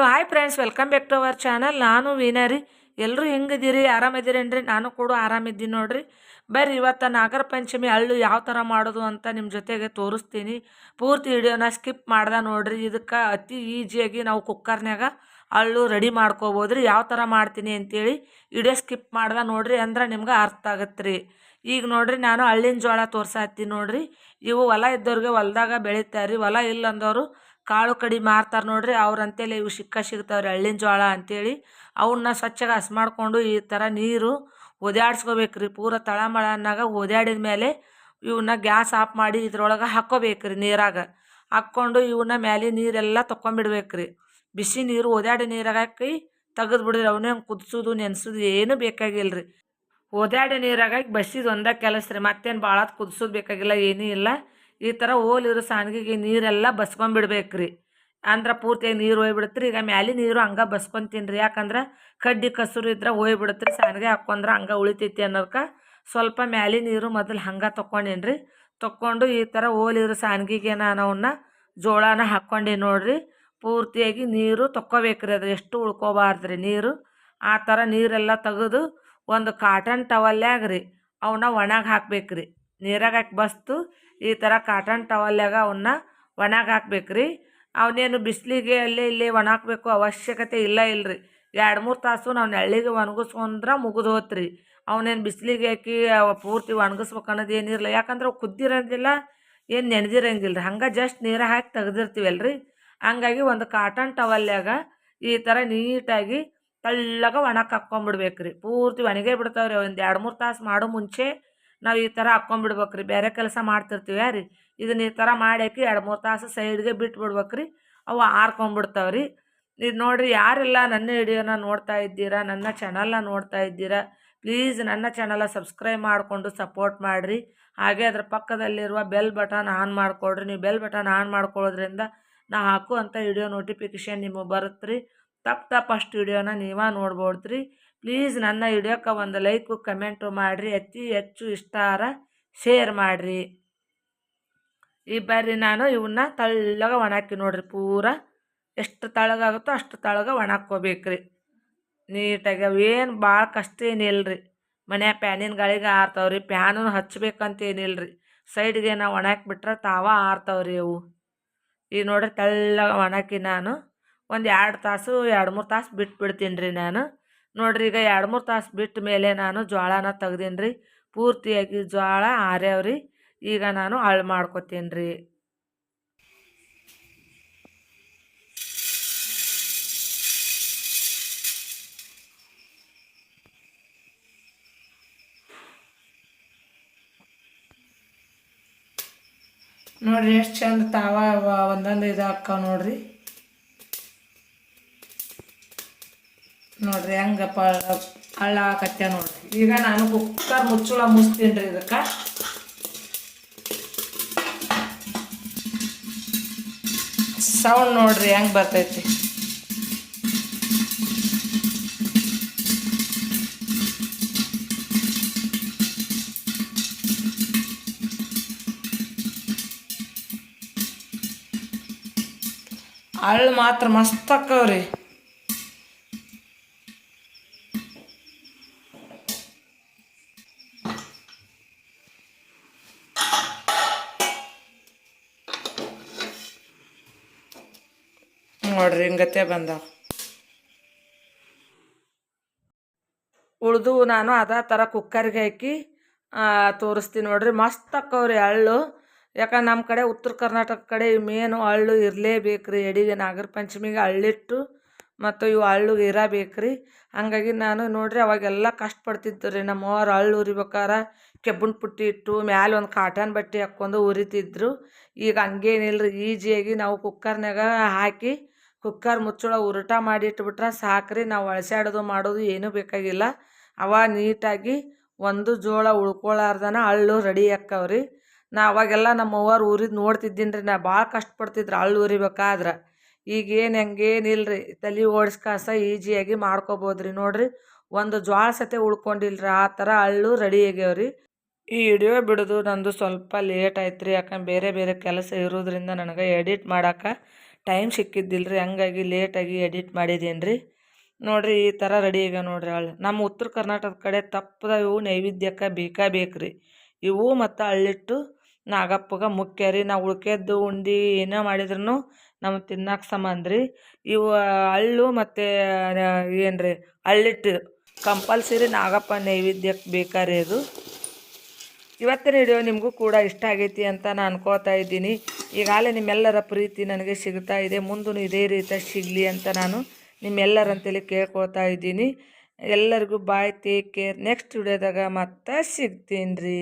Hello hi friends welcome back to our channel ನಾನು ವೀನಾ ರೀ ಎಲ್ಲರೂ ಹೆಂಗಿದ್ದೀರಿ ಆರಾಮಿದ್ದೀರೇನ್ರಿ ನಾನು ಕೂಡ ಆರಾಮಿದ್ದೀನಿ ನೋಡ್ರಿ ಬರ್ರಿ ಇವತ್ತು ನಾಗರ ಪಂಚಮಿ ಹಳ್ಳು ಯಾವ ಥರ ಮಾಡೋದು ಅಂತ ನಿಮ್ಮ ಜೊತೆಗೆ ತೋರಿಸ್ತೀನಿ ಪೂರ್ತಿ ವಿಡಿಯೋನ ಸ್ಕಿಪ್ ಮಾಡ್ದೆ ನೋಡ್ರಿ ಇದಕ್ಕೆ ಅತಿ ಈಜಿಯಾಗಿ ನಾವು ಕುಕ್ಕರ್ನಾಗ ಹಳ್ಳು ರೆಡಿ ಮಾಡ್ಕೋಬೋದು ರೀ ಯಾವ ಥರ ಮಾಡ್ತೀನಿ ಅಂತೇಳಿ ವಿಡಿಯೋ ಸ್ಕಿಪ್ ಮಾಡ್ದೆ ನೋಡ್ರಿ ಅಂದ್ರೆ ನಿಮ್ಗೆ ಅರ್ಥ ಆಗತ್ತೆ ರೀ ಈಗ ನೋಡ್ರಿ ನಾನು ಹಳ್ಳಿನ ಜೋಳ ತೋರ್ಸಾತ್ತೀನಿ ನೋಡ್ರಿ ಇವು ಹೊಲ ಇದ್ದವ್ರಿಗೆ ಹೊಲ್ದಾಗ ರೀ ಹೊಲ ಇಲ್ಲ ಅಂದವರು ಕಾಳು ಕಡಿ ಮಾರ್ತಾರೆ ನೋಡ್ರಿ ಅವ್ರಂತೇಳಿ ಇವು ಸಿಕ್ಕ ಸಿಗ್ತಾವ್ರಿ, ಹಳ್ಳಿನ ಜೋಳ ಅಂತೇಳಿ. ಅವನ್ನ ಸ್ವಚ್ಛಗೆ ಹಸ್ ಮಾಡಿಕೊಂಡು ಈ ಥರ ನೀರು ಒದ್ಯಾಡ್ಸ್ಕೋಬೇಕ್ರಿ, ಪೂರ ತಳಮಳ ಅನ್ನಾಗ ಒದ್ಯಾಡಿದ ಮೇಲೆ ಇವನ್ನ ಗ್ಯಾಸ್ ಆಫ್ ಮಾಡಿ ಇದ್ರೊಳಗೆ ಹಾಕ್ಕೋಬೇಕ್ರಿ ನೀರಾಗ. ಹಾಕ್ಕೊಂಡು ಇವನ್ನ ಮೇಲೆ ನೀರೆಲ್ಲ ತೊಗೊಂಬಿಡ್ಬೇಕ್ರಿ ಬಿಸಿ ನೀರು ಒದ್ಯಾಡಿ ನೀರಾಗ ಹಾಕಿ ತೆಗೆದು ಬಿಡ್ರಿ, ಅವನೇ ಕುದಿಸೋದು ನೆನೆಸೋದು ಏನೂ ಬೇಕಾಗಿಲ್ಲ ರೀ ಒದ್ಯಾಡಿ ನೀರಾಗ ಬಸಿದು ಒಂದೇ ಕೆಲಸ ರೀ, ಮತ್ತೇನು ಭಾಳ ಕುದಿಸೋದು ಬೇಕಾಗಿಲ್ಲ, ಏನೂ ಇಲ್ಲ. ಈ ಥರ ಹೋಲಿರೋ ಸಾನಿಗೆಗೆ ನೀರೆಲ್ಲ ಬಸ್ಕೊಂಬಿಡ್ಬೇಕು ರೀ ಅಂದ್ರೆ ಪೂರ್ತಿಯಾಗಿ ನೀರು ಹೋಯ್ಬಿಡುತ್ತೆ ರೀ ಈಗ ಮ್ಯಾಲೆ ನೀರು ಹಂಗೆ ಬಸ್ಕೊಂತೀನಿ ರೀ ಯಾಕಂದ್ರೆ ಕಡ್ಡಿ ಕಸರು ಇದ್ರೆ ಹೋಯ್ಬಿಡುತ್ತೆ ರೀ ಸಾನ್ಗೆ ಹಾಕೊಂಡ್ರೆ ಹಂಗೆ ಉಳಿತೈತಿ ಅನ್ನೋದಕ್ಕೆ ಸ್ವಲ್ಪ ಮ್ಯಾಲೆ ನೀರು ಮೊದಲು ಹಂಗೆ ತೊಗೊಂಡೀನಿ ರೀ ತೊಗೊಂಡು ಈ ಥರ ಹೋಲಿರೋ ಸಾನಿಗೆಗೆ ನಾನು ಅವನ್ನ ಜೋಳನ ಹಾಕ್ಕೊಂಡೆ ನೋಡಿರಿ. ಪೂರ್ತಿಯಾಗಿ ನೀರು ತೊಕ್ಕೋಬೇಕ್ರಿ. ಅದು ಎಷ್ಟು ಉಳ್ಕೋಬಾರ್ದು ರೀ ನೀರು. ಆ ಥರ ನೀರೆಲ್ಲ ತೆಗೆದು ಒಂದು ಕಾಟನ್ ಟವಲ್ಯಾಗ ರೀ ಅವನ್ನ ಒಣಗಿ ಹಾಕ್ಬೇಕು ರೀ ನೀರಾಗ ಹಾಕಿ ಬಸ್ತು. ಈ ಥರ ಕಾಟನ್ ಟವಲ್ಯಾಗ ಅವನ್ನ ಒಣಗಿ ಹಾಕ್ಬೇಕು ರೀ ಅವನೇನು ಬಿಸಿಲಿಗೆ ಅಲ್ಲಿ ಇಲ್ಲಿ ಒಣಾಕ್ಬೇಕು ಅವಶ್ಯಕತೆ ಇಲ್ಲ ಇಲ್ರಿ. ಎರಡು ಮೂರು ತಾಸು ನಾವು ನೆಳ್ಳಿಗೆ ಒಣಗಿಸ್ಕೊಂಡ್ರೆ ಮುಗಿದು ಹೋತ್ರಿ ಅವನೇನು ಬಿಸಿಲಿಗೆ ಹಾಕಿ ಪೂರ್ತಿ ಒಣಗಿಸ್ಬೇಕು ಅನ್ನೋದು ಏನಿರಲ್ಲ ಯಾಕಂದ್ರೆ ಅವು ಕುದ್ದಿರೋದಿಲ್ಲ ಏನು ನೆನೆದಿರಂಗಿಲ್ಲ ರೀ ಹಂಗೆ ಜಸ್ಟ್ ನೀರು ಹಾಕಿ ತೆಗ್ದಿರ್ತೀವಲ್ಲ ರೀ ಹಂಗಾಗಿ ಒಂದು ಕಾಟನ್ ಟವಲ್ಯಾಗ ಈ ಥರ ನೀಟಾಗಿ ತಳ್ಳಗ ಒಣಕ್ಕೆ ಹಾಕ್ಕೊಂಬಿಡ್ಬೇಕು ರೀ ಪೂರ್ತಿ ಒಣಗೇ ಬಿಡ್ತಾವ್ರಿ. ಒಂದು ಎರಡು ಮೂರು ತಾಸು ಮಾಡೋ ಮುಂಚೆ ನಾವು ಈ ಥರ ಹಾಕ್ಕೊಂಡ್ಬಿಡ್ಬೇಕ್ರಿ ಬೇರೆ ಕೆಲಸ ಮಾಡ್ತಿರ್ತೀವಿ ರೀ ಇದನ್ನ ಈ ಥರ ಮಾಡಿ ಹಾಕಿ ಎರಡು ಮೂರು ತಾಸು ಸೈಡ್ಗೆ ಬಿಟ್ಟು ಬಿಡ್ಬೇಕು ರೀ ಅವು ಆರ್ಕೊಂಬಿಡ್ತಾವೆ ರೀ ಇದು ನೋಡಿರಿ, ಯಾರೆಲ್ಲ ನನ್ನ ವಿಡಿಯೋನ ನೋಡ್ತಾ ಇದ್ದೀರಾ, ನನ್ನ ಚಾನಲ್ನ ನೋಡ್ತಾ ಇದ್ದೀರಾ, ಪ್ಲೀಸ್ ನನ್ನ ಚಾನಲ ಸಬ್ಸ್ಕ್ರೈಬ್ ಮಾಡಿಕೊಂಡು ಸಪೋರ್ಟ್ ಮಾಡಿರಿ. ಹಾಗೆ ಅದರ ಪಕ್ಕದಲ್ಲಿರುವ ಬೆಲ್ ಬಟನ್ ಆನ್ ಮಾಡಿಕೊಡ್ರಿ ನೀವು ಬೆಲ್ ಬಟನ್ ಆನ್ ಮಾಡ್ಕೊಳ್ಳೋದ್ರಿಂದ ನಾ ಹಾಕುವಂಥ ವಿಡಿಯೋ ನೋಟಿಫಿಕೇಷನ್ ನಿಮಗೆ ಬರುತ್ತೆ ರೀ ತಪ್ಪು ತಪ್ಪು ಅಷ್ಟು ವಿಡಿಯೋನ ನೀವೇ ನೋಡ್ಬೋದು ರೀ ಪ್ಲೀಸ್ ನನ್ನ ವಿಡಿಯೋಕ್ಕೆ ಒಂದು ಲೈಕು, ಕಮೆಂಟು ಮಾಡಿರಿ. ಅತಿ ಹೆಚ್ಚು ಇಷ್ಟಾರ ಶೇರ್ ಮಾಡಿರಿ. ಈ ಬರ್ರಿ, ನಾನು ಇವನ್ನ ತಳ್ಳಗ ಒಣಾಕಿ ನೋಡ್ರಿ. ಪೂರ ಎಷ್ಟು ತಳಗಾಗುತ್ತೋ ಅಷ್ಟು ತಳಗ ರೀ ನೀಟಾಗಿ ಅವೇನು ಭಾಳ ಕಷ್ಟ ಏನಿಲ್ಲ ರೀ ಮನ್ಯಾಗ ಪ್ಯಾನಿನ ಗಾಳಿಗೆ ಆರ್ತಾವ್ರಿ ಪ್ಯಾನು ಹಚ್ಬೇಕಂತ ಏನಿಲ್ಲ ರೀ ಸೈಡ್ಗೆ ನಾವು ಒಣಾಕ್ಬಿಟ್ರೆ ತಾವ ಆರ್ತಾವ್ರಿ ಅವು. ಈಗ ನೋಡ್ರಿ, ತಳ್ಳಗ ಒಣಾಕಿ ನಾನು ಒಂದು ಎರಡು ತಾಸು, ಎರಡು ಮೂರು ತಾಸು ಬಿಟ್ಬಿಡ್ತೀನಿ ರೀ ನಾನು. ನೋಡ್ರಿ, ಈಗ ಎರಡು ಮೂರು ತಾಸು ಬಿಟ್ಟ ಮೇಲೆ ನಾನು ಜೋಳನ ತೆಗ್ದೀನಿ ರೀ ಪೂರ್ತಿಯಾಗಿ ಜೋಳ ಆರ್ಯಾವ್ರಿ. ಈಗ ನಾನು ಅಳು ಮಾಡ್ಕೊತೀನಿ ರೀ ನೋಡ್ರಿ, ಎಷ್ಟು ಚಂದ ತಾವ ಒಂದೊಂದು ಇದು ಹಾಕ್ಕಾವ ನೋಡ್ರಿ. ನೋಡ್ರಿ ಹೆಂಗಪ್ಪಾ ಹಳ್ಳ ಕತ್ತೆ ನೋಡ್ರಿ. ಈಗ ನಾನು ಕುಕ್ಕರ್ ಮುಚ್ಚಳ ಮುಚ್ತೀನಿ ರೀ ಇದಕ್ಕೆ. ಸೌಂಡ್ ನೋಡ್ರಿ, ಹೆಂಗೆ ಬರ್ತೈತಿ. ಅಳ್ಳು ಮಾತ್ರ ಮಸ್ತ್ ಅಕ್ಕವ್ರಿ. ನೋಡ್ರಿ ಹಿಂಗತೆ ಬಂದಾವ. ಉಳ್ದು ನಾನು ಅದೇ ಥರ ಕುಕ್ಕರ್ಗೆ ಹಾಕಿ ತೋರಿಸ್ತೀನಿ ನೋಡ್ರಿ. ಮಸ್ತ್ ಅಕ್ಕವ್ರಿ ಹಳ್ಳು. ಯಾಕಂದ್ರೆ ನಮ್ಮ ಕಡೆ ಉತ್ತರ ಕರ್ನಾಟಕ ಕಡೆ ಮೇನು ಹಳ್ಳು ಇರಲೇಬೇಕ್ರಿ. ಎಡಿಗೆ ನಾಗರ ಪಂಚಮಿಗೆ ಹಳ್ಳಿಟ್ಟು ಮತ್ತು ಇವು ಹಳ್ಳು ಇರಬೇಕ್ರಿ. ಹಾಗಾಗಿ ನಾನು ನೋಡ್ರಿ ಅವಾಗೆಲ್ಲ ಕಷ್ಟಪಡ್ತಿದ್ದು ರೀ ನಮ್ಮವ್ರು ಹಳ್ಳು ಉರಿಬೇಕಾರ ಕೆಬ್ಬನ ಪುಟ್ಟಿ ಇಟ್ಟು ಮ್ಯಾಲೆ ಒಂದು ಕಾಟನ್ ಬಟ್ಟೆ ಹಾಕ್ಕೊಂಡು ಉರಿತಿದ್ರು. ಈಗ ಹಂಗೇನಿಲ್ಲ ರೀ ಈಜಿಯಾಗಿ ನಾವು ಕುಕ್ಕರ್ನಾಗ ಹಾಕಿ ಕುಕ್ಕರ್ ಮುಚ್ಚಳ ಉರುಟ ಮಾಡಿ ಇಟ್ಬಿಟ್ರೆ ಸಾಕ್ರಿ, ನಾವು ಅಳಸ್ಯಾಡೋದು ಮಾಡೋದು ಏನೂ ಬೇಕಾಗಿಲ್ಲ. ಅವ ನೀಟಾಗಿ ಒಂದು ಜೋಳ ಉಳ್ಕೊಳಾರ್ದನ ಅಳ್ಳು ರೆಡಿ ಆಕ್ಕವ್ರಿ ನಾ ಅವಾಗೆಲ್ಲ ನಮ್ಮ ಅವ್ವರು ಉರಿದು ನೋಡ್ತಿದ್ದೀನಿ ರೀ ನಾ ಭಾಳ ಕಷ್ಟಪಡ್ತಿದ್ರು ಅಳ್ಳು ಉರಿಬೇಕಾದ್ರೆ. ಈಗೇನು ಹಂಗೇನಿಲ್ಲ ರೀ ತಲೆ ಓಡಿಸ್ಕಾಸ ಈಜಿಯಾಗಿ ಮಾಡ್ಕೊಬೋದು ನೋಡ್ರಿ. ಒಂದು ಜ್ವಾಳ ಸತೆ ಉಳ್ಕೊಂಡಿಲ್ರಿ, ಆ ಥರ ಅಳ್ಳು ರೆಡಿ ಆಗ್ಯಾವ್ರಿ. ಈ ವಿಡಿಯೋ ಬಿಡೋದು ನಂದು ಸ್ವಲ್ಪ ಲೇಟ್ ಆಯ್ತು ರೀ ಯಾಕಂದ್ರೆ ಬೇರೆ ಬೇರೆ ಕೆಲಸ ಇರೋದ್ರಿಂದ ನನಗೆ ಎಡಿಟ್ ಮಾಡೋಕೆ ಟೈಮ್ ಸಿಕ್ಕಿದ್ದಿಲ್ಲ ರೀ ಹಂಗಾಗಿ ಲೇಟಾಗಿ ಎಡಿಟ್ ಮಾಡಿದ್ದೀನಿ ರೀ ನೋಡಿರಿ, ಈ ಥರ ರೆಡಿ ಈಗ ನೋಡ್ರಿ ಅಳ್ಳ ನಮ್ಮ ಉತ್ತರ ಕರ್ನಾಟಕದ ಕಡೆ ತಪ್ಪದ ಇವು ನೈವೇದ್ಯಕ್ಕೆ ಬೇಕಾ ಬೇಕು ರೀ ಇವು ಮತ್ತು ಅಳ್ಳಿಟ್ಟು ನಾಗಪ್ಪಗೆ ಮುಖ್ಯ ರೀ. ನಾವು ಉಳ್ಕೆದ್ದು ಉಂಡಿ ಏನೇ ಮಾಡಿದ್ರು ನಮಗೆ ತಿನ್ನಕ್ಕೆ ಸಂಬಂಧ ರೀ ಇವು ಅಳ್ಳು ಮತ್ತು ಏನು ರೀ ಅಳ್ಳಿಟ್ಟು ಕಂಪಲ್ಸರಿ ನಾಗಪ್ಪ ನೈವೇದ್ಯಕ್ಕೆ ಬೇಕಾ ರೀ ಅದು. ಇವತ್ತಿನ ವಿಡಿಯೋ ನಿಮಗೂ ಕೂಡ ಇಷ್ಟ ಆಗೈತಿ ಅಂತ ನಾನು ಅನ್ಕೋತಾ ಇದ್ದೀನಿ. ಈಗಾಗಲೇ ನಿಮ್ಮೆಲ್ಲರ ಪ್ರೀತಿ ನನಗೆ ಸಿಗ್ತಾ ಇದೆ. ಮುಂದೂ ಇದೇ ರೀತಿ ಸಿಗಲಿ ಅಂತ ನಾನು ನಿಮ್ಮೆಲ್ಲರಂತೇಳಿ ಕೇಳ್ಕೊತಾ ಇದ್ದೀನಿ. ಎಲ್ಲರಿಗೂ ಬಾಯ್ ಟೇಕ್ ಕೇರ್ ನೆಕ್ಸ್ಟ್ ವಿಡಿಯೋದಾಗ ಮತ್ತೆ ಸಿಗ್ತೀನಿ ರೀ.